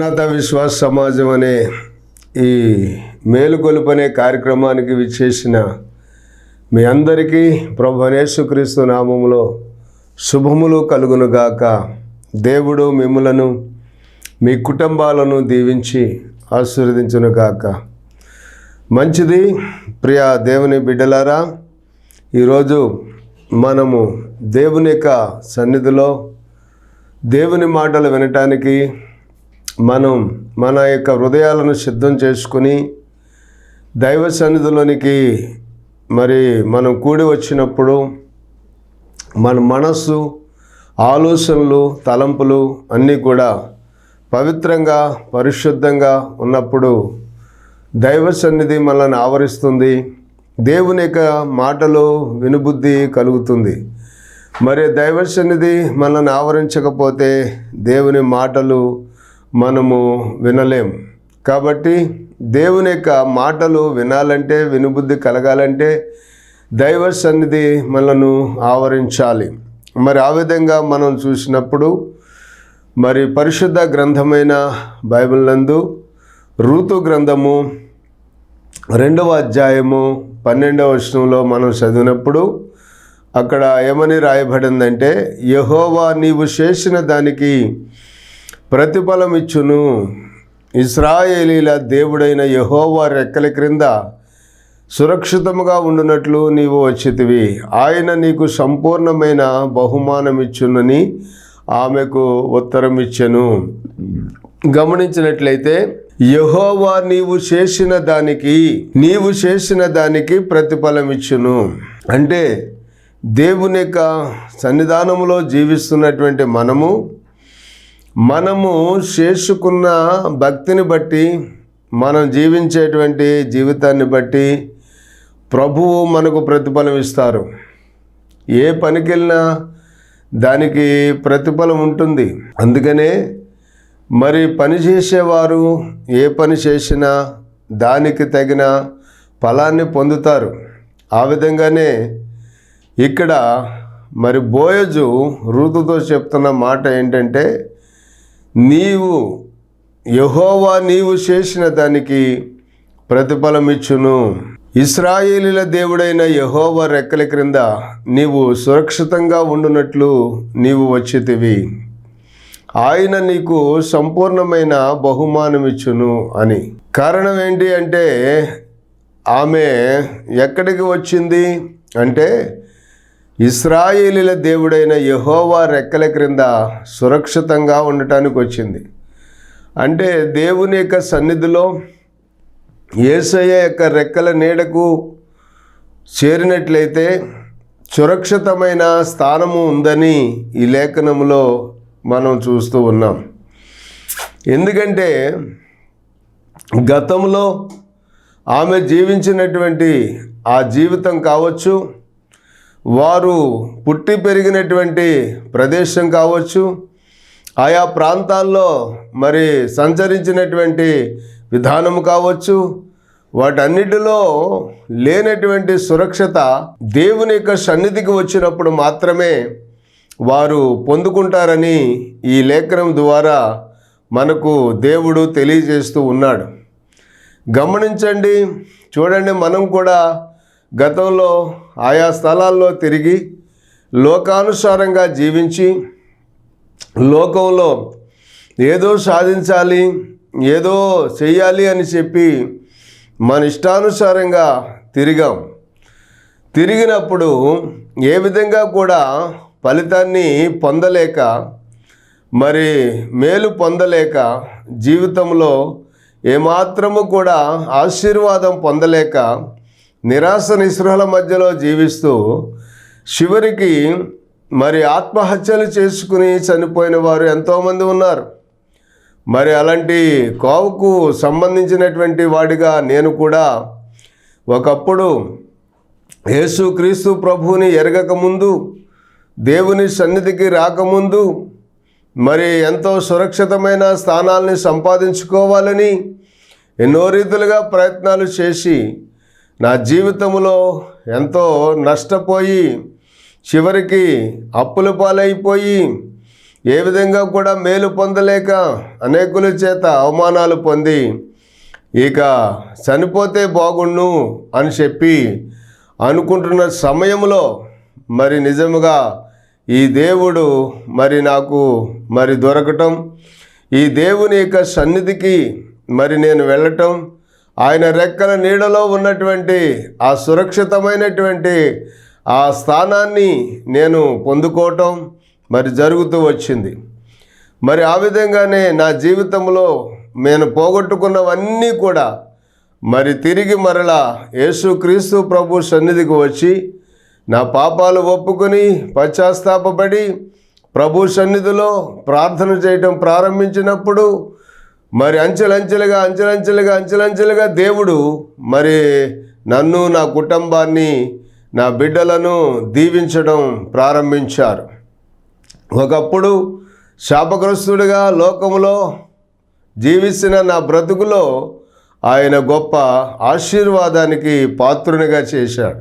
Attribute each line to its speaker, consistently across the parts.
Speaker 1: మరణాత విశ్వాస సమాజం అనే ఈ మేలుకొలుపనే కార్యక్రమానికి విచ్చేసిన మీ అందరికీ ప్రభు యేసుక్రీస్తు నామములో శుభములు కలుగునుగాక. దేవుడు మిమ్ములను మీ కుటుంబాలను దీవించి ఆశీర్వదించునుగాక. మంచిది ప్రియ దేవుని బిడ్డలారా ఈరోజు మనము దేవుని యొక్క సన్నిధిలో దేవుని మాటలు వినటానికి మనం మన యొక్క హృదయాలను సిద్ధం చేసుకుని దైవ సన్నిధిలోనికి మరి మనం కూడి వచ్చినప్పుడు మన మనస్సు ఆలోచనలు తలంపులు అన్నీ కూడా పవిత్రంగా పరిశుద్ధంగా ఉన్నప్పుడు దైవ సన్నిధి మనల్ని ఆవరిస్తుంది. దేవుని యొక్క మాటలు వినుబుద్ధి కలుగుతుంది. మరి దైవ సన్నిధి మనల్ని ఆవరించకపోతే దేవుని మాటలు మనము వినలేం. కాబట్టి దేవుని యొక్క మాటలు వినాలంటే వినుబుద్ధి కలగాలంటే దైవ సన్నిధి మనను ఆవరించాలి. మరి ఆ విధంగా మనం చూసినప్పుడు మరి పరిశుద్ధ గ్రంథమైన బైబిల్ నందు ఋతు గ్రంథము రెండవ అధ్యాయము పన్నెండవ వచనంలో మనం చదివినప్పుడు అక్కడ ఏమని రాయబడిందంటే యహోవా నీవు చేసిన దానికి ప్రతిఫలం ఇచ్చును ఇస్రాయేలీల దేవుడైన యహోవా రెక్కల క్రింద సురక్షితముగా ఉండునట్లు నీవు వచ్చితివి. ఆయన నీకు సంపూర్ణమైన బహుమానం ఇచ్చునని ఆమెకు ఉత్తరం ఇచ్చెను గమనించినట్లయితే యహోవా నీవు చేసిన దానికి నీవు చేసిన దానికి ప్రతిఫలం ఇచ్చును అంటే దేవుని యొక్క సన్నిధానములో జీవిస్తున్నటువంటి మనము మనము చేసుకున్న భక్తిని బట్టి మనం జీవించేటువంటి జీవితాన్ని బట్టి ప్రభువు మనకు ప్రతిఫలం ఇస్తారు ఏ పనికి వెళ్ళినా దానికి ప్రతిఫలం ఉంటుంది. అందుకనే మరి పని చేసేవారు ఏ పని చేసినా దానికి తగిన ఫలాన్ని పొందుతారు. ఆ విధంగానే ఇక్కడ మరి బోయజు ఋతుతో చెప్తున్న మాట ఏంటంటే నీవు యహోవా నీవు చేసిన దానికి ప్రతిఫలమిచ్చును. ఇస్రాయేలీల దేవుడైన యహోవా రెక్కల క్రింద నీవు సురక్షితంగా ఉండునట్లు నీవు వచ్చితివి. ఆయన నీకు సంపూర్ణమైన బహుమానం ఇచ్చును అని. కారణం ఏంటి అంటే ఆమె ఎక్కడికి వచ్చింది? అంటే ఇస్రాయేలీల దేవుడైన యహోవా రెక్కల క్రింద సురక్షితంగా ఉండటానికి వచ్చింది. అంటే దేవుని యొక్క సన్నిధిలో ఏసయ్య యొక్క రెక్కల నీడకు చేరినట్లయితే సురక్షితమైన స్థానము ఉందని ఈ లేఖనములో మనం చూస్తూ ఉన్నాం. ఎందుకంటే గతంలో ఆమె జీవించినటువంటి ఆ జీవితం కావచ్చు వారు పుట్టి పెరిగినటువంటి ప్రదేశం కావచ్చు ఆయా ప్రాంతాల్లో మరి సంచరించినటువంటి విధానం కావచ్చు వాటన్నిటిలో లేనటువంటి సురక్షత దేవుని యొక్క సన్నిధికి వచ్చినప్పుడు మాత్రమే వారు పొందుకుంటారని ఈ లేఖనం ద్వారా మనకు దేవుడు తెలియజేస్తూ ఉన్నాడు. గమనించండి చూడండి మనం కూడా గతంలో ఆయా స్థలాల్లో తిరిగి లోకానుసారంగా జీవించి లోకంలో ఏదో సాధించాలి ఏదో చెయ్యాలి అని చెప్పి మన ఇష్టానుసారంగా తిరిగాం. తిరిగినప్పుడు ఏ విధంగా కూడా ఫలితాన్ని పొందలేక మరి మేలు పొందలేక జీవితంలో ఏమాత్రము కూడా ఆశీర్వాదం పొందలేక నిరాశ నిస్పృహల మధ్యలో జీవిస్తూ చివరికి మరి ఆత్మహత్యలు చేసుకుని చనిపోయిన వారు ఎంతోమంది ఉన్నారు. మరి అలాంటి కోవకు సంబంధించినటువంటి వాడిగా నేను కూడా ఒకప్పుడు యేసుక్రీస్తు ప్రభువుని ఎరగకముందు దేవుని సన్నిధికి రాకముందు మరి ఎంతో సురక్షితమైన స్థానాల్ని సంపాదించుకోవాలని ఎన్నో రీతులుగా ప్రయత్నాలు చేసి నా జీవితంలో ఎంతో నష్టపోయి చివరికి అప్పుల పాలైపోయి ఏ విధంగా కూడా మేలు పొందలేక అనేకుల చేత అవమానాలు పొంది ఇక చనిపోతే బాగుండు అని చెప్పి అనుకుంటున్న సమయంలో మరి నిజముగా ఈ దేవుడు మరి నాకు మరి దొరకటం ఈ దేవుని యొక్క సన్నిధికి మరి నేను వెళ్ళటం ఆయన రెక్కల నీడలో ఉన్నటువంటి ఆ సురక్షితమైనటువంటి ఆ స్థానాన్ని నేను పొందుకోవటం మరి జరుగుతూ వచ్చింది. మరి ఆ విధంగానే నా జీవితంలో నేను పోగొట్టుకున్నవన్నీ కూడా మరి తిరిగి మరలా యేసుక్రీస్తు ప్రభు సన్నిధికి వచ్చి నా పాపాలు ఒప్పుకొని పశ్చాత్తాపడి ప్రభు సన్నిధిలో ప్రార్థన చేయటం ప్రారంభించినప్పుడు మరి అంచెలంచెలుగా అంచెలంచెలుగా అంచెలంచెలుగా దేవుడు మరి నన్ను నా కుటుంబాన్ని నా బిడ్డలను దీవించడం ప్రారంభించారు. ఒకప్పుడు శాపగ్రస్తుడిగా లోకములో జీవిస్తున్న నా బ్రతుకులో ఆయన గొప్ప ఆశీర్వాదానికి పాత్రునిగా చేశాడు.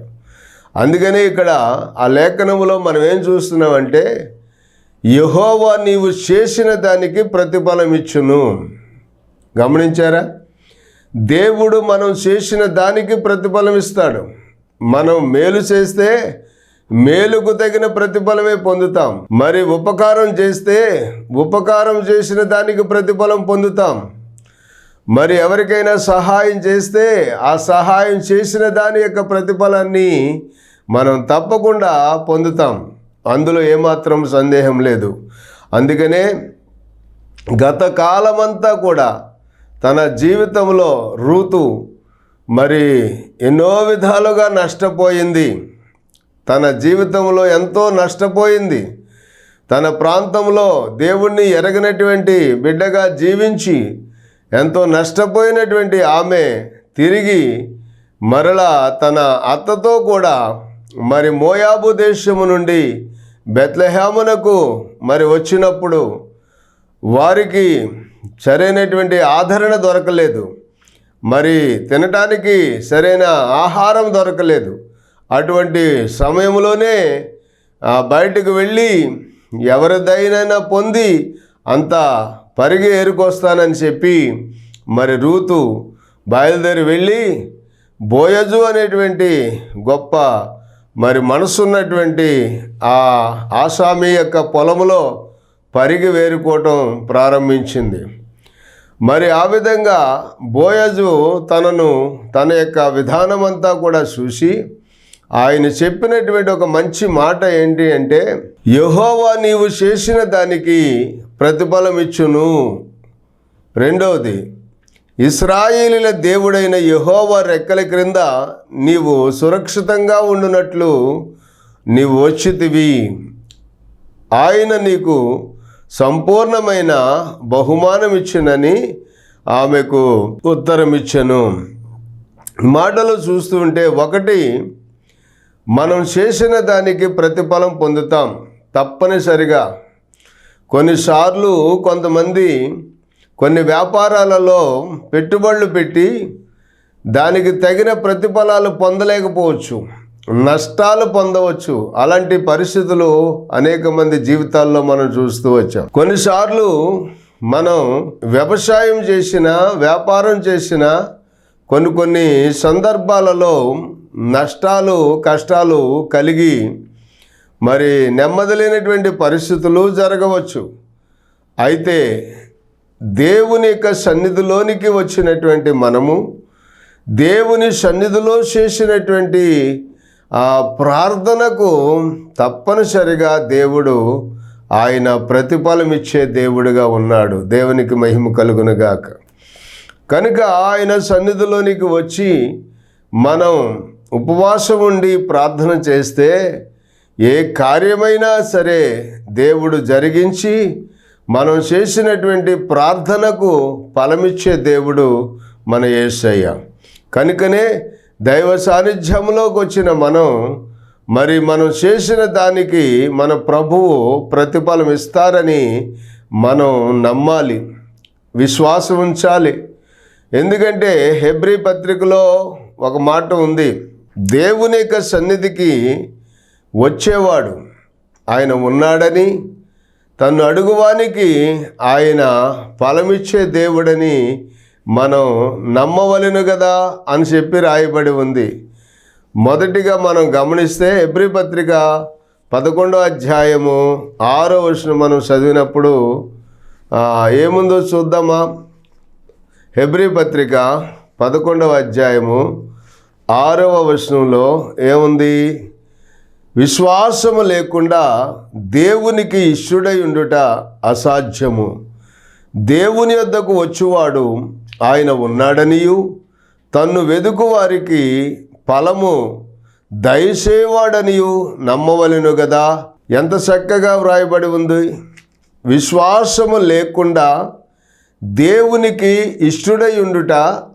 Speaker 1: అందుకనే ఇక్కడ ఆ లేఖనములో మనం ఏం చూస్తున్నామంటే యహోవా నీవు చేసిన దానికి ప్రతిఫలం ఇచ్చును. గమనించారా? దేవుడు మనం చేసిన దానికి ప్రతిఫలం ఇస్తాడు. మనం మేలు చేస్తే మేలుకు తగిన ప్రతిఫలమే పొందుతాం. మరి ఉపకారం చేస్తే ఉపకారం చేసిన దానికి ప్రతిఫలం పొందుతాం. మరి ఎవరికైనా సహాయం చేస్తే ఆ సహాయం చేసిన దాని యొక్క ప్రతిఫలాన్ని మనం తప్పకుండా పొందుతాం. అందులో ఏమాత్రం సందేహం లేదు. అందుకనే గత కాలమంతా కూడా తన జీవితంలో రూతు మరి ఎన్నో విధాలుగా నష్టపోయింది. తన జీవితంలో ఎంతో నష్టపోయింది. తన ప్రాంతంలో దేవుణ్ణి ఎరగినటువంటి బిడ్డగా జీవించి ఎంతో నష్టపోయినటువంటి ఆమె తిరిగి మరలా తన అత్తతో కూడా మరి మోయాబు దేశము నుండి బెత్లెహామునకు మరి వచ్చినప్పుడు వారికి సరైనటువంటి ఆదరణ దొరకలేదు. మరి తినటానికి సరైన ఆహారం దొరకలేదు. అటువంటి సమయంలోనే బయటకు వెళ్ళి ఎవరిదైనా పొంది అంత పరిగి ఏరుకొస్తానని చెప్పి మరి రూతు బయలుదేరి వెళ్ళి బోయజు అనేటువంటి గొప్ప మరి మనసున్నటువంటి ఆ ఆసామి యొక్క పొలంలో పరిగి వేరుకోవటం ప్రారంభించింది. మరి ఆ విధంగా బోయజు తనను తన యొక్క విధానం అంతా కూడా చూసి ఆయన చెప్పినటువంటి ఒక మంచి మాట ఏంటి అంటే యహోవా నీవు చేసిన దానికి ప్రతిఫలం ఇచ్చును. రెండవది ఇస్రాయేలీల దేవుడైన యహోవా రెక్కల క్రింద నీవు సురక్షితంగా ఉండునట్లు నీవు వచ్చితివి. ఆయన నీకు సంపూర్ణమైన బహుమానం ఇచ్చునని ఆమెకు ఉత్తరం ఇచ్చను మాటలు చూస్తుంటే ఒకటి మనం చేసిన దానికి ప్రతిఫలం పొందుతాం తప్పనిసరిగా. కొన్నిసార్లు కొంతమంది కొన్ని వ్యాపారాలలో పెట్టుబడులు పెట్టి దానికి తగిన ప్రతిఫలాలు పొందలేకపోవచ్చు. నష్టాలు పొందవచ్చు. అలాంటి పరిస్థితులు అనేక మంది జీవితాల్లో మనం చూస్తూ వచ్చాం. కొన్నిసార్లు మనం వ్యవసాయం చేసిన వ్యాపారం చేసిన కొన్ని కొన్ని సందర్భాలలో నష్టాలు కష్టాలు కలిగి మరి నెమ్మది లేనటువంటి పరిస్థితులు జరగవచ్చు. అయితే దేవుని యొక్క సన్నిధిలోనికి వచ్చినటువంటి మనము దేవుని సన్నిధిలో చేసినటువంటి ఆ ప్రార్థనకు తప్పనిసరిగా దేవుడు ఆయన ప్రతిఫలం ఇచ్చే దేవుడిగా ఉన్నాడు. దేవునికి మహిమ కలుగునుగాక. కనుక ఆయన సన్నిధిలోనికి వచ్చి మనం ఉపవాసం ఉండి ప్రార్థన చేస్తే ఏ కార్యమైనా సరే దేవుడు జరిగించి మనం చేసినటువంటి ప్రార్థనకు ఫలమిచ్చే దేవుడు మన యేసయ్య. కనుకనే దైవ సాన్నిధ్యంలోకి వచ్చిన మనం మరి మనం చేసిన దానికి మన ప్రభువు ప్రతిఫలం ఇస్తారని మనం నమ్మాలి విశ్వాసం ఉంచాలి. ఎందుకంటే హెబ్రి పత్రికలో ఒక మాట ఉంది దేవుని యొక్క సన్నిధికి వచ్చేవాడు ఆయన ఉన్నాడని తను అడుగువానికి ఆయన ఫలమిచ్చే దేవుడని మనం నమ్మవలను కదా అని చెప్పి రాయబడి ఉంది. మొదటిగా మనం గమనిస్తే ఎబ్రి పత్రిక పదకొండో అధ్యాయము ఆరో వర్షం మనం చదివినప్పుడు ఏముందో చూద్దామా? హెబ్రి పత్రిక పదకొండవ అధ్యాయము ఆరవ వచనంలో ఏముంది? విశ్వాసము లేకుండా దేవునికి ఇష్యుడై ఉండుట అసాధ్యము. దేవుని యొద్దకు వచ్చువాడు ఆయన ఉన్నాడనియు. తన్ను వెదుకు వారికి ఫలము దయచేవాడనియు నమ్మవలెను కదా ఎంత చక్కగా వ్రాయబడి ఉంది. విశ్వాసము లేకుండా దేవునికి ఇష్టుడై ఉండుట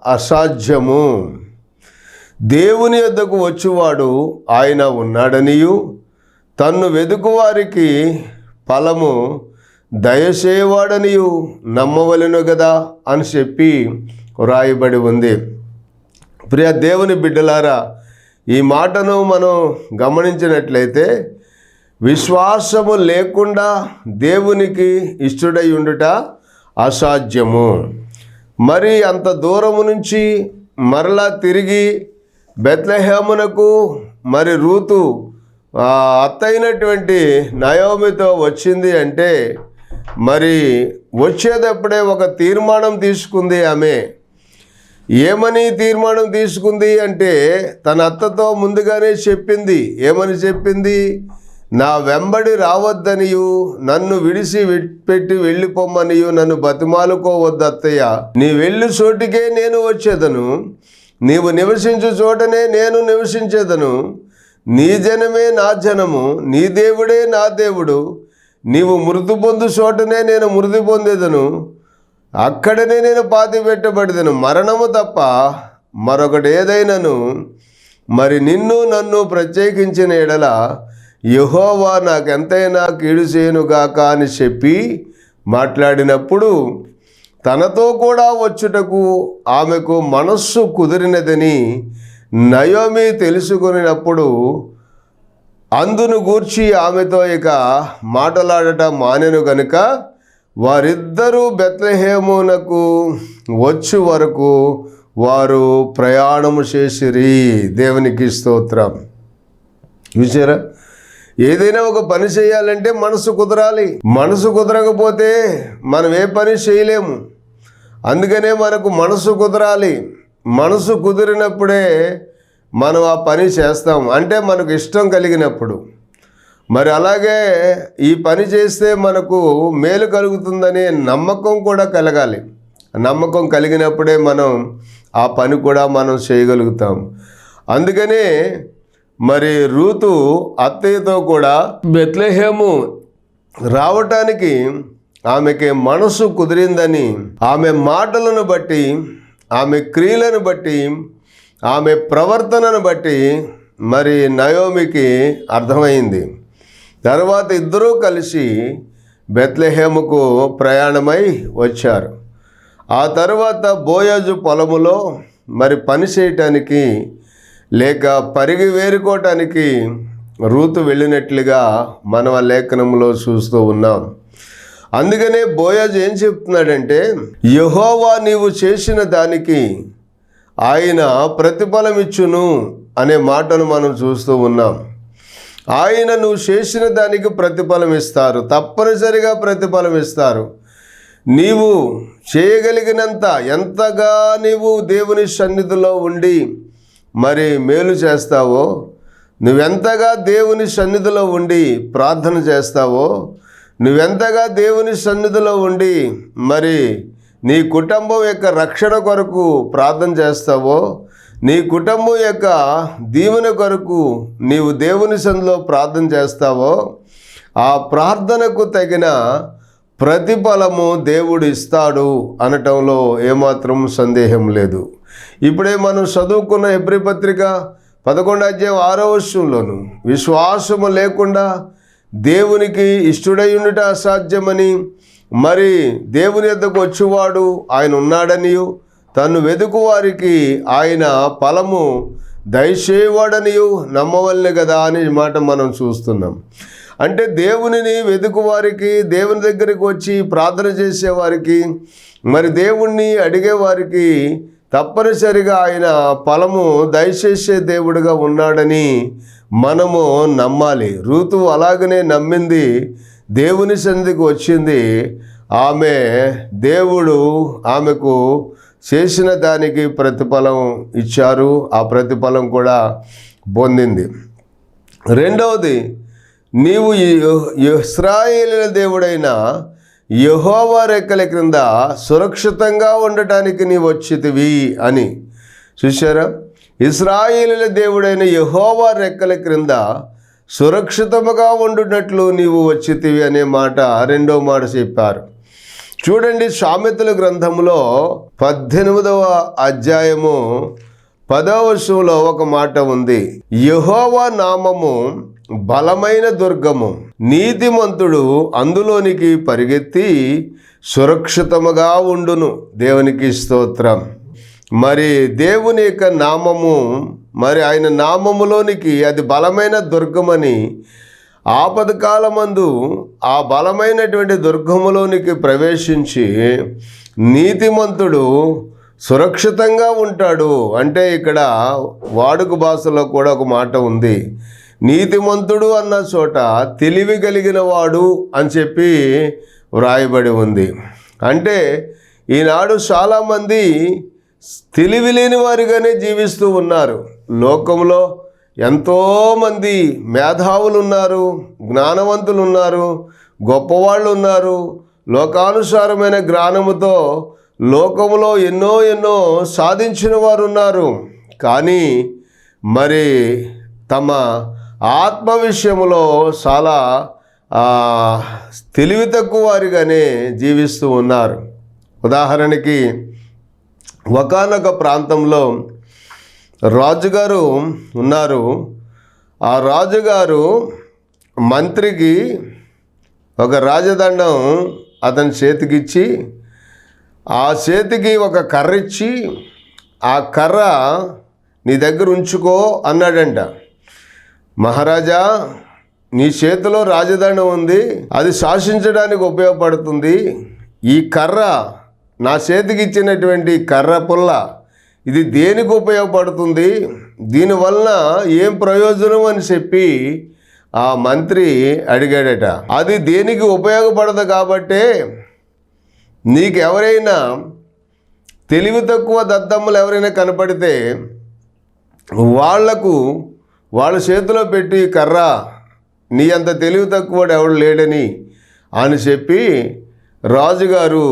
Speaker 1: అసాధ్యము. దేవుని యొద్దకు వచ్చేవాడు ఆయన ఉన్నాడనియు. తన్ను వెదుకువారికి ఫలము దయచేవాడనియు నమ్మవలెను కదా అని చెప్పి వ్రాయబడి ఉంది. ప్రియ దేవుని బిడ్డలారా ఈ మాటను మనం గమనించినట్లయితే విశ్వాసము లేకుండా దేవునికి ఇష్టడై ఉండుట అసాధ్యము. మరి అంత దూరము నుంచి మరలా తిరిగి బెత్లహేమునకు మరి రూతు అత్తైనటువంటి నయోమితో వచ్చింది అంటే మరి వచ్చేటప్పుడే ఒక తీర్మానం తీసుకుంది ఆమె. ఏమని తీర్మానం తీసుకుంది అంటే తన అత్తతో ముందుగానే చెప్పింది. ఏమని చెప్పింది? నా వెంబడి రావద్దనియు నన్ను విడిసి పెట్టి వెళ్ళిపోమ్మనియు నన్ను బతిమాలుకోవద్దు అత్తయ్య. నీ వెళ్ళు చోటికే నేను వచ్చేదను. నీవు నివసించు చోటనే నేను నివసించేదను. నీ జనమే నా జనము నీ దేవుడే నా దేవుడు. నీవు మృతి పొందు చోటనే నేను మృతి పొందేదను. అక్కడనే నేను పాతి పెట్టబడిదను. మరణము తప్ప మరొకటి ఏదైనాను. మరి నిన్ను నన్ను ప్రత్యేకించిన ఎడల యహోవా నాకెంతైనా కీడు చేయనుగాక అని చెప్పి మాట్లాడినప్పుడు తనతో కూడా వచ్చుటకు ఆమెకు మనస్సు కుదిరినదని నయోమి తెలుసుకున్నప్పుడు అందును గూర్చి ఆమెతో ఇక మాటలాడట మానెను గనుక వారిద్దరూ బెత్లహేమునకు వచ్చు వరకు వారు ప్రయాణము చేసిరి. దేవునికి స్తోత్రం. చూసారా ఏదైనా ఒక పని చేయాలంటే మనసు కుదరాలి. మనసు కుదరకపోతే మనం ఏ పని చేయలేము. అందుకనే మనకు మనసు కుదరాలి. మనసు కుదిరినప్పుడే మనం ఆ పని చేస్తాం. అంటే మనకు ఇష్టం కలిగినప్పుడు. మరి అలాగే ఈ పని చేస్తే మనకు మేలు కలుగుతుందనే నమ్మకం కూడా కలగాలి. నమ్మకం కలిగినప్పుడే మనం ఆ పని కూడా మనం చేయగలుగుతాం. అందుకనే మరి రూతు అత్తయ్యతో కూడా బెత్లహేము రావటానికి ఆమెకి మనసు కుదిరిందని ఆమె మాటలను బట్టి ఆమె క్రియలను బట్టి ఆమె ప్రవర్తనను బట్టి మరి నయోమికి అర్థమైంది. తర్వాత ఇద్దరూ కలిసి బెత్లెహేముకు ప్రయాణమై వచ్చారు. ఆ తర్వాత బోయాజు పొలములో మరి పని చేయటానికి లేక పరిగి వేరుకోవటానికి రూతు వెళ్ళినట్లుగా మనం ఆ లేఖనంలో చూస్తూ ఉన్నాం. అందుకనే బోయాజు ఏం చెప్తున్నాడంటే యహోవా నీవు చేసిన దానికి ఆయన ప్రతిఫలం ఇచ్చును అనే మాటను మనం చూస్తూ ఉన్నాం. ఆయన నువ్వు చేసిన దానికి ప్రతిఫలం ఇస్తారు తప్పనిసరిగా ప్రతిఫలం ఇస్తారు నీవు చేయగలిగినంత ఎంతగా నీవు దేవుని సన్నిధిలో ఉండి మరి మేలు చేస్తావో నువ్వెంతగా దేవుని సన్నిధిలో ఉండి ప్రార్థన చేస్తావో నువ్వెంతగా దేవుని సన్నిధిలో ఉండి మరి నీ కుటుంబం యొక్క రక్షణ కొరకు ప్రార్థన చేస్తావో నీ కుటుంబం యొక్క దీవెన కొరకు నీవు దేవుని సందులో ప్రార్థన చేస్తావో ఆ ప్రార్థనకు తగిన ప్రతిఫలము దేవుడు ఇస్తాడు అనటంలో ఏమాత్రం సందేహం లేదు. ఇప్పుడే మనం చదువుకున్న ఎబ్రి పత్రిక పదకొండు అధ్యాయం ఆరో వర్షంలోను విశ్వాసము లేకుండా దేవునికి ఇష్టడై ఉండుట అసాధ్యమని మరి దేవుని యొద్దకు వచ్చేవాడు ఆయన ఉన్నాడనియు తను వెతుకు వారికి ఆయన ఫలము దయచేవాడనియు నమ్మవల్ని కదా అనే మాట మనం చూస్తున్నాం. అంటే దేవునిని వెతుకు వారికి దేవుని దగ్గరికి వచ్చి ప్రార్థన చేసేవారికి మరి దేవుణ్ణి అడిగేవారికి తప్పనిసరిగా ఆయన ఫలము దయచేసే దేవుడిగా ఉన్నాడని మనము నమ్మాలి. ఋతువు అలాగనే నమ్మింది దేవుని సన్నిధికి వచ్చింది. ఆమె దేవుడు ఆమెకు చేసిన దానికి ప్రతిఫలం ఇచ్చారు. ఆ ప్రతిఫలం కూడా పొందింది. రెండవది నీవు ఇస్రాయేలీల దేవుడైన యహోవా రెక్కల క్రింద సురక్షితంగా ఉండటానికి నీవు వచ్చితివి అని. చూసారా ఇస్రాయేలీల దేవుడైన యహోవా రెక్కల క్రింద సురక్షితముగా ఉండునట్లు నీవు వచ్చితివి అనే మాట రెండో మాట చెప్పారు. చూడండి సామెతల గ్రంథంలో పద్దెనిమిదవ అధ్యాయము పదవ వశంలో ఒక మాట ఉంది. యహోవ నామము బలమైన దుర్గము నీతిమంతుడు అందులోనికి పరిగెత్తి సురక్షితముగా ఉండును. దేవునికి స్తోత్రం. మరి దేవుని యొక్క నామము మరి ఆయన నామములోనికి అది బలమైన దుర్గమని ఆపద కాలమందు ఆ బలమైనటువంటి దుర్గములోనికి ప్రవేశించి నీతిమంతుడు సురక్షితంగా ఉంటాడు. అంటే ఇక్కడ వాడుక భాషలో కూడా ఒక మాట ఉంది. నీతిమంతుడు అన్న చోట తెలివి కలిగిన వాడు అని చెప్పి వ్రాయబడి ఉంది. అంటే ఈనాడు చాలామంది తెలివి లేని వారిగానే జీవిస్తూ ఉన్నారు. లోకంలో ఎంతోమంది మేధావులు ఉన్నారు జ్ఞానవంతులు ఉన్నారు గొప్పవాళ్ళు ఉన్నారు లోకానుసారమైన జ్ఞానముతో లోకములో ఎన్నో ఎన్నో సాధించిన వారు ఉన్నారు కానీ మరి తమ ఆత్మ విషయంలో చాలా తెలివి తక్కువ వారిగానే జీవిస్తూ ఉన్నారు. ఉదాహరణకి ఒకానొక ప్రాంతంలో రాజుగారు ఉన్నారు. ఆ రాజుగారు మంత్రికి ఒక రాజదండం అతని చేతికిచ్చి ఆ చేతికి ఒక కర్ర ఇచ్చి ఆ కర్ర నీ దగ్గర ఉంచుకో అన్నాడంట. మహారాజా నీ చేతిలో రాజదండం ఉంది అది శాసించడానికి ఉపయోగపడుతుంది. ఈ కర్ర నా చేతికి ఇచ్చినటువంటి కర్ర పుల్ల ఇది దేనికి ఉపయోగపడుతుంది? దీనివలన ఏం ప్రయోజనం అని చెప్పి ఆ మంత్రి అడిగాడట. అది దేనికి ఉపయోగపడదు కాబట్టే నీకు ఎవరైనా తెలివి తక్కువ దద్దమ్మలు ఎవరైనా కనపడితే వాళ్ళకు వాళ్ళ చేతిలో పెట్టి కర్ర. నీ అంత తెలివి తక్కువ ఎవడు లేడని అని చెప్పి రాజుగారు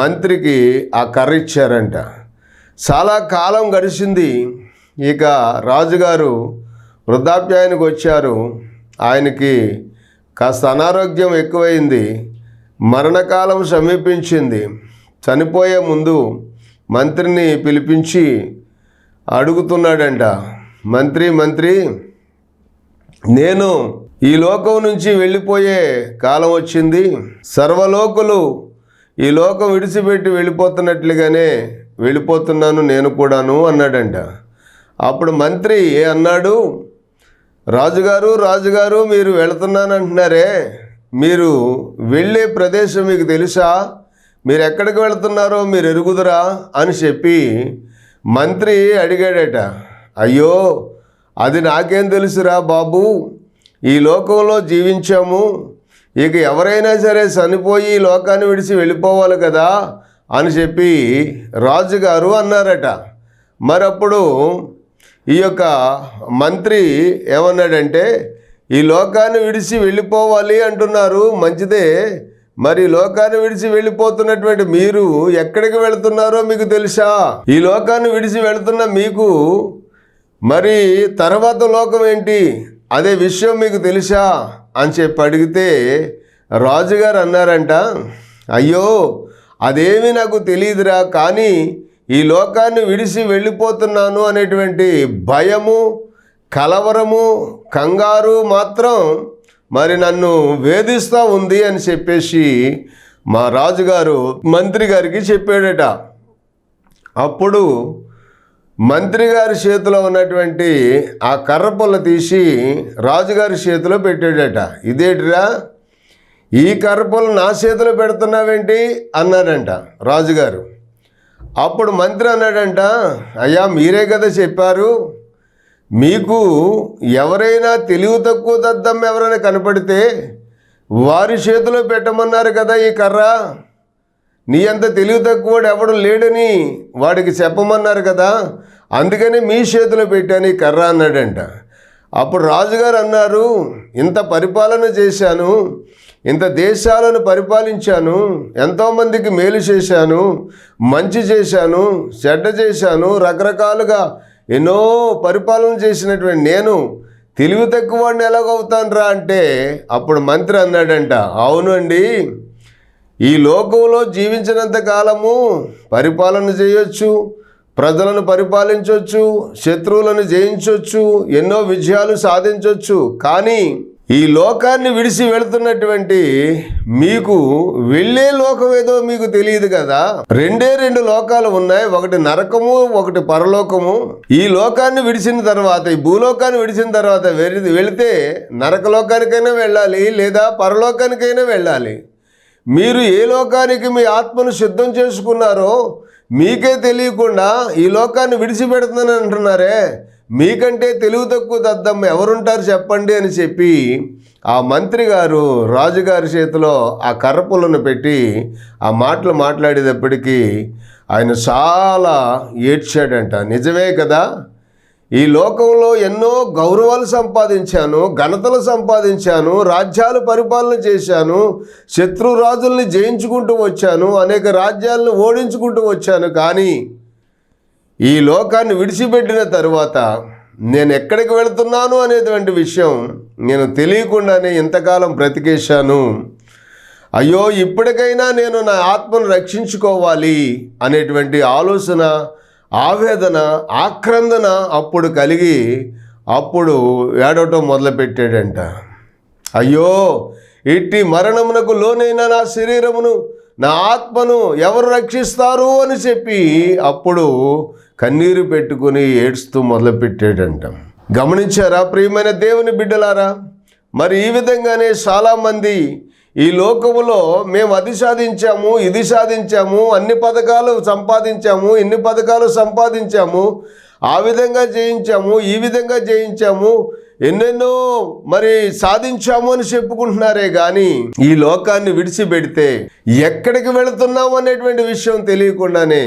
Speaker 1: మంత్రికి ఆ కర్ర ఇచ్చారంట. చాలా కాలం గడిచింది. ఇక రాజుగారు వృద్ధాప్యానికి వచ్చారు. ఆయనకి కాస్త అనారోగ్యం ఎక్కువైంది. మరణకాలం సమీపించింది. చనిపోయే ముందు మంత్రిని పిలిపించి అడుగుతున్నాడంట. మంత్రి మంత్రి నేను ఈ లోకం నుంచి వెళ్ళిపోయే కాలం వచ్చింది. సర్వలోకులు ఈ లోకం విడిచిపెట్టి వెళ్ళిపోతున్నట్లుగానే వెళ్ళిపోతున్నాను నేను కూడాను అన్నాడంట. అప్పుడు మంత్రి అన్నాడు? రాజుగారు రాజుగారు మీరు వెళుతున్నానంటున్నారే. మీరు వెళ్ళే ప్రదేశం మీకు తెలుసా? మీరు ఎక్కడికి వెళుతున్నారో మీరు ఎరుగుదురా అని చెప్పి మంత్రి అడిగాడట. అయ్యో అది నాకేం తెలుసురా బాబు? ఈ లోకంలో జీవించాము. ఇక ఎవరైనా సరే చనిపోయి ఈ లోకాన్ని విడిచి వెళ్ళిపోవాలి కదా. అని చెప్పి రాజుగారు అన్నారట. మరప్పుడు ఈ యొక్క మంత్రి ఏమన్నాడంటే ఈ లోకాన్ని విడిచి వెళ్ళిపోవాలి అంటున్నారు. మంచిదే. మరి ఈ లోకాన్ని విడిచి వెళ్ళిపోతున్నటువంటి మీరు ఎక్కడికి వెళుతున్నారో మీకు తెలుసా? ఈ లోకాన్ని విడిచి వెళుతున్న మీకు మరి తర్వాత లోకం ఏంటి? అదే విషయం మీకు తెలుసా? అని చెప్పి అడిగితే రాజుగారు అన్నారంట అయ్యో అదేమి నాకు తెలియదురా కానీ ఈ లోకాన్ని విడిచి వెళ్ళిపోతున్నాను అనేటువంటి భయము కలవరము కంగారు మాత్రం మరి నన్ను వేధిస్తూ ఉంది అని చెప్పేసి మా రాజుగారు మంత్రి గారికి చెప్పాడట. అప్పుడు మంత్రి గారి చేతిలో ఉన్నటువంటి ఆ కర్రపుల్ల తీసి రాజుగారి చేతిలో పెట్టాడట. ఇదేటిరా? ఈ కర్ర నా చేతిలో పెడుతున్నావేంటి? అన్నాడంట రాజుగారు. అప్పుడు మంత్రి అన్నాడంట అయ్యా మీరే కదా చెప్పారు. మీకు ఎవరైనా తెలివి తక్కువ దద్దం ఎవరైనా కనపడితే వారి చేతిలో పెట్టమన్నారు కదా ఈ కర్ర. నీ అంత తెలివి తక్కువడు ఎవడు లేడని వాడికి చెప్పమన్నారు కదా. అందుకని మీ చేతిలో పెట్టాను ఈ కర్ర అన్నాడంట. అప్పుడు రాజుగారు అన్నారు ఇంత పరిపాలన చేశాను. ఇంత దేశాలను పరిపాలించాను ఎంతోమందికి మేలు చేశాను మంచి చేశాను చెడ్డ చేశాను రకరకాలుగా ఎన్నో పరిపాలన చేసినటువంటి నేను తెలివి తక్కువ వాడిని ఎలాగవుతాను రా అంటే అప్పుడు మంత్రి అన్నాడంట అవునండి ఈ లోకంలో జీవించినంత కాలము పరిపాలన చేయొచ్చు ప్రజలను పరిపాలించవచ్చు శత్రువులను జయించవచ్చు ఎన్నో విజయాలు సాధించవచ్చు కానీ ఈ లోకాన్ని విడిచి వెళుతున్నటువంటి మీకు వెళ్ళే లోకం ఏదో మీకు తెలియదు కదా. రెండే రెండు లోకాలు ఉన్నాయి. ఒకటి నరకము ఒకటి పరలోకము. ఈ లోకాన్ని విడిచిన తర్వాత ఈ భూలోకాన్ని విడిచిన తర్వాత వెళి- వెళితే నరకలోకానికైనా వెళ్ళాలి లేదా పరలోకానికైనా వెళ్ళాలి. మీరు ఏ లోకానికి మీ ఆత్మను సిద్ధం చేసుకున్నారో మీకే తెలియకుండా ఈ లోకాన్ని విడిచిపెడుతున్నాను అంటున్నారే. మీకంటే తెలుగు తక్కువ దద్దమ్మ ఎవరుంటారు చెప్పండి అని చెప్పి ఆ మంత్రి గారు రాజుగారి చేతిలో ఆ కర్రపులను పెట్టి ఆ మాటలు మాట్లాడేటప్పటికీ ఆయన చాలా ఏడ్చాడంట. నిజమే కదా? ఈ లోకంలో ఎన్నో గౌరవాలు సంపాదించాను ఘనతలు సంపాదించాను రాజ్యాలు పరిపాలన చేశాను శత్రు రాజుల్ని జయించుకుంటూ వచ్చాను అనేక రాజ్యాలను ఓడించుకుంటూ వచ్చాను కానీ ఈ లోకాన్ని విడిచిపెట్టిన తరువాత నేను ఎక్కడికి వెళుతున్నాను అనేటువంటి విషయం నేను తెలియకుండానే ఇంతకాలం బ్రతికేశాను. అయ్యో ఇప్పటికైనా నేను నా ఆత్మను రక్షించుకోవాలి అనేటువంటి ఆలోచన ఆవేదన ఆక్రందన అప్పుడు కలిగి అప్పుడు ఏడవటం మొదలుపెట్టాడంట. అయ్యో ఇట్టి మరణమునకు లోనైన నా శరీరమును నా ఆత్మను ఎవరు రక్షిస్తారు అని చెప్పి అప్పుడు కన్నీరు పెట్టుకుని ఏడుస్తూ మొదలుపెట్టాడంట. గమనించారా ప్రియమైన దేవుని బిడ్డలారా? మరి ఈ విధంగానే చాలామంది ఈ లోకములో మేము అది సాధించాము ఇది సాధించాము అన్ని పథకాలు సంపాదించాము ఇన్ని పథకాలు సంపాదించాము ఆ విధంగా జయించాము ఈ విధంగా జయించాము ఎన్నెన్నో మరి సాధించాము అని చెప్పుకుంటున్నారే కానీ ఈ లోకాన్ని విడిచిపెడితే ఎక్కడికి వెళుతున్నాము అనేటువంటి విషయం తెలియకుండానే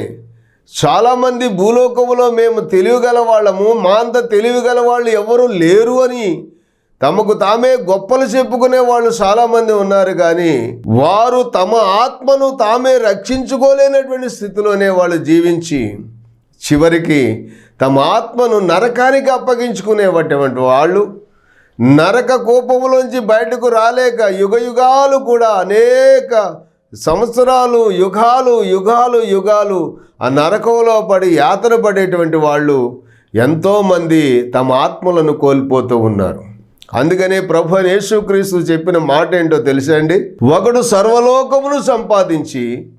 Speaker 1: చాలామంది భూలోకములో మేము తెలివిగల వాళ్ళము మా అంత తెలివిగల వాళ్ళు ఎవరు లేరు అని తమకు తామే గొప్పలు చెప్పుకునే వాళ్ళు చాలామంది ఉన్నారు కానీ వారు తమ ఆత్మను తామే రక్షించుకోలేనటువంటి స్థితిలోనే వాళ్ళు జీవించి చివరికి తమ ఆత్మను నరకానికి అప్పగించుకునేటువంటి వాళ్ళు నరక కోపములోంచి బయటకు రాలేక యుగ యుగాలు కూడా అనేక సంవత్సరాలు యుగాలు యుగాలు యుగాలు ఆ నరకంలో పడి యాతన పడేటువంటి వాళ్ళు ఎంతోమంది తమ ఆత్మలను కోల్పోతూ ఉన్నారు. అందుకనే ప్రభు యేసుక్రీస్తు చెప్పిన మాట ఏంటో తెలుసా అండి? ఒకడు సర్వలోకమును సంపాదించి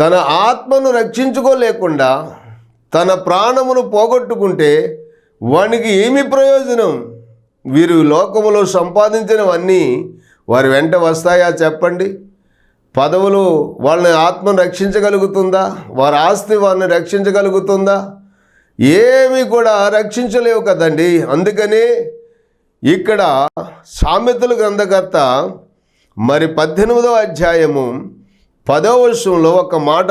Speaker 1: తన ఆత్మను రక్షించుకోలేకుండా తన ప్రాణమును పోగొట్టుకుంటే వానికి ఏమి ప్రయోజనం? వీరు లోకములో సంపాదించినవన్నీ వారి వెంట వస్తాయా చెప్పండి? పదవులు వాళ్ళని ఆత్మను రక్షించగలుగుతుందా? వారి ఆస్తి వారిని రక్షించగలుగుతుందా? ఏమీ కూడా రక్షించలేవు కదండి. అందుకని ఇక్కడ సామెతలు గ్రంథకర్త మరి పద్దెనిమిదవ అధ్యాయము పదవ వర్షంలో ఒక మాట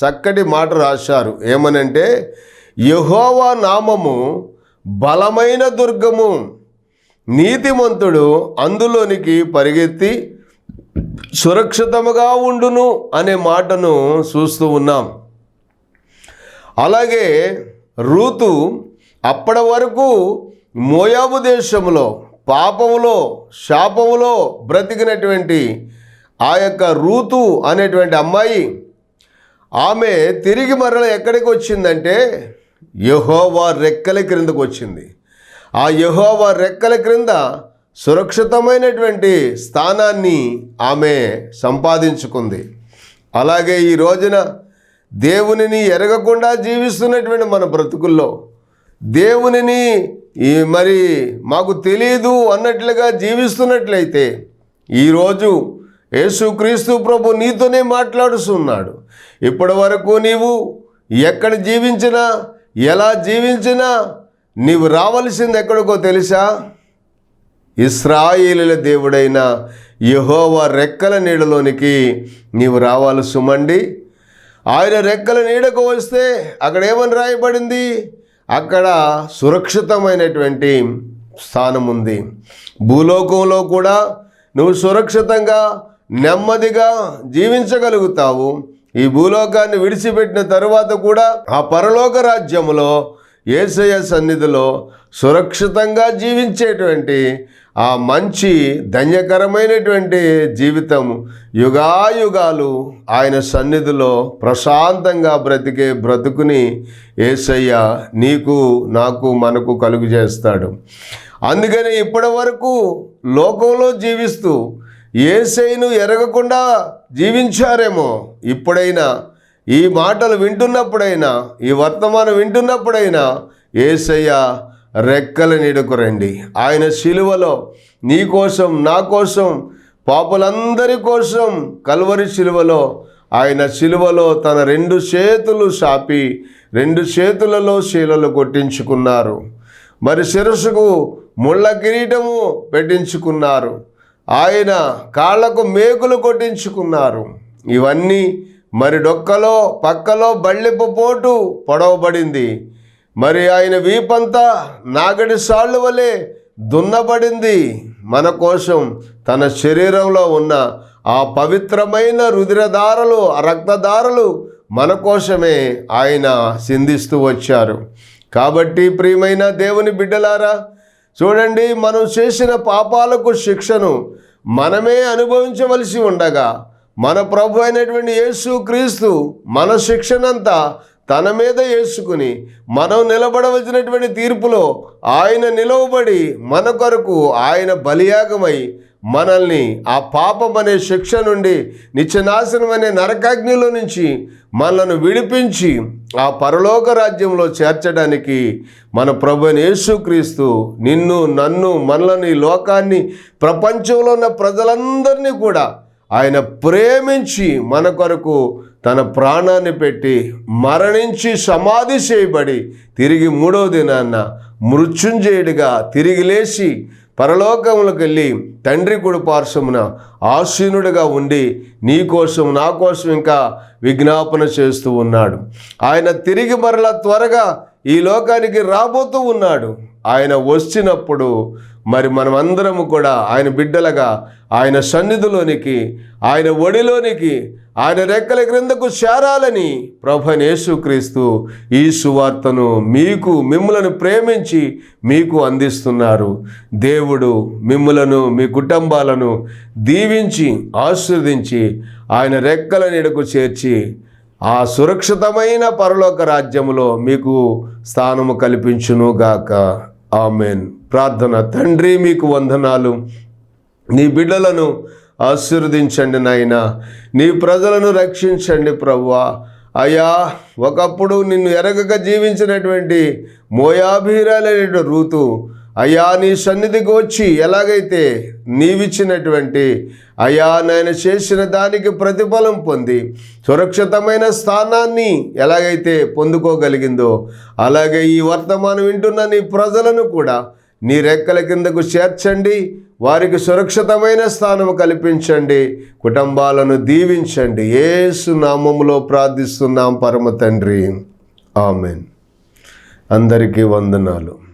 Speaker 1: చక్కటి మాట రాశారు. ఏమనంటే యహోవా నామము బలమైన దుర్గము నీతిమంతుడు అందులోనికి పరిగెత్తి సురక్షితముగా ఉండును అనే మాటను చూస్తూ ఉన్నాం. అలాగే రూతు అప్పటి వరకు మోయాబు దేశంలో పాపములో శాపములో బ్రతికినటువంటి ఆ యొక్క రూతు అనేటువంటి అమ్మాయి ఆమె తిరిగి మరల ఎక్కడికి వచ్చిందంటే యహోవా రెక్కల క్రిందకు వచ్చింది. ఆ యహోవా రెక్కల క్రింద సురక్షితమైనటువంటి స్థానాన్ని ఆమె సంపాదించుకుంది. అలాగే ఈ రోజున దేవునిని ఎరగకుండా జీవిస్తున్నటువంటి మన బ్రతుకుల్లో దేవునిని ఈ మరి మాకు తెలియదు అన్నట్లుగా జీవిస్తున్నట్లయితే ఈరోజు యేసుక్రీస్తు ప్రభు నీతోనే మాట్లాడుతున్నాడు ఇప్పటి వరకు నీవు ఎక్కడ జీవించినా ఎలా జీవించినా నీవు రావలసింది ఎక్కడికో తెలుసా? ఇస్రాయేలుల దేవుడైన యహోవ రెక్కల నీడలోనికి నీవు రావాలి సుమండి. ఆయన రెక్కల నీడకు వస్తే అక్కడ ఏమని రాయబడింది? అక్కడ సురక్షితమైనటువంటి స్థానం ఉంది భూలోకంలో కూడా నువ్వు సురక్షితంగా నెమ్మదిగా జీవించగలుగుతావు. ఈ భూలోకాన్ని విడిచిపెట్టిన తరువాత కూడా ఆ పరలోక రాజ్యములో ఏసయ్య సన్నిధిలో సురక్షితంగా జీవించేటువంటి ఆ మంచి ధన్యకరమైనటువంటి జీవితం యుగాయుగాలు ఆయన సన్నిధిలో ప్రశాంతంగా బ్రతికే బ్రతుకుని ఏసయ్య నీకు నాకు మనకు కలుగు చేస్తాడు. అందుకని ఇప్పటి వరకు లోకంలో జీవిస్తూ ఏసైను ఎరగకుండా జీవించారేమో ఇప్పుడైనా ఈ మాటలు వింటున్నప్పుడైనా ఈ వర్తమానం వింటున్నప్పుడైనా ఏసయ్య రెక్కల నీడకు రండి ఆయన శిలువలో నీ కోసం నా కోసం పాపులందరి కోసం కల్వరి శిలువలో ఆయన శిలువలో తన రెండు చేతులు సాపి రెండు చేతులలో శీలలు కొట్టించుకున్నారు. మరి శిరస్సుకు ముళ్ళ కిరీటము పెట్టించుకున్నారు. ఆయన కాళ్ళకు మేకులు కొట్టించుకున్నారు. ఇవన్నీ మరి డొక్కలో పక్కలో బళ్ళెపు పోటు పొడవబడింది. మరి ఆయన వీపంతా నాగడి సాళ్ళు వలె దున్నబడింది. మన కోసం తన శరీరంలో ఉన్న ఆ పవిత్రమైన రుధిరధారలు ఆ రక్తధారలు మన కోసమే ఆయన సింధిస్తూ వచ్చారు. కాబట్టి ప్రియమైన దేవుని బిడ్డలారా చూడండి మనం చేసిన పాపాలకు శిక్షను మనమే అనుభవించవలసి ఉండగా మన ప్రభు అయినటువంటి యేసు క్రీస్తు మన శిక్షనంతా తన మీద వేసుకుని మనం నిలబడవలసినటువంటి తీర్పులో ఆయన నిలవబడి మన కొరకు ఆయన బలియాగమై మనల్ని ఆ పాపం అనే శిక్ష నుండి నిత్యనాశనం అనే నరకాగ్నిలో నుంచి మనల్ని విడిపించి ఆ పరలోక రాజ్యంలో చేర్చడానికి మన ప్రభుని యేసుక్రీస్తు నిన్ను నన్ను మనల్ని ఈ లోకాన్ని ప్రపంచంలో ఉన్న ప్రజలందరినీ కూడా ఆయన ప్రేమించి మన కొరకు తన ప్రాణాన్ని పెట్టి మరణించి సమాధి చేయబడి తిరిగి మూడవ దినాన్న మృత్యుంజయుడిగా తిరిగి లేచి పరలోకములకు వెళ్ళి తండ్రి కుడి పార్శ్వమున ఆసీనుడిగా ఉండి నీ కోసం నా కోసం ఇంకా విజ్ఞాపన చేస్తూ ఉన్నాడు. ఆయన తిరిగి మరలా త్వరగా ఈ లోకానికి రాబోతూ ఉన్నాడు. ఆయన వచ్చినప్పుడు మరి మనమందరము కూడా ఆయన బిడ్డలుగా ఆయన సన్నిధిలోనికి ఆయన ఒడిలోనికి ఆయన రెక్కల క్రిందకు చేరాలని ప్రభు యేసుక్రీస్తు ఈ సువార్తను మీకు మిమ్మలను ప్రేమించి మీకు అందిస్తున్నారు. దేవుడు మిమ్మలను మీ కుటుంబాలను దీవించి ఆశీర్వదించి ఆయన రెక్కల నీడకు చేర్చి ఆ సురక్షితమైన పరలోక రాజ్యములో మీకు స్థానము కల్పించును గాక ఆమెన్. ప్రార్థన తండ్రి మీకు వందనాలు. నీ బిడ్డలను ఆశీర్వదించండి నాయన. నీ ప్రజలను రక్షించండి ప్రవ్వా. అయ్యా ఒకప్పుడు నిన్ను ఎరగక జీవించినటువంటి మోయాభీరాలైన రూతు అయ్యా నీ సన్నిధికి వచ్చి ఎలాగైతే నీవిచ్చినటువంటి అయ్యా నేను చేసిన దానికి ప్రతిఫలం పొంది సురక్షితమైన స్థానాన్ని ఎలాగైతే పొందుకోగలిగిందో అలాగే ఈ వర్తమానం వింటున్న నీ ప్రజలను కూడా నీ రెక్కల కిందకు చేర్చండి వారికి సురక్షితమైన స్థానం కల్పించండి కుటుంబాలను దీవించండి. ఏసు నామములో ప్రార్థిస్తున్నాం పరమ తండ్రి. ఆమెన్. అందరికీ వందనాలు.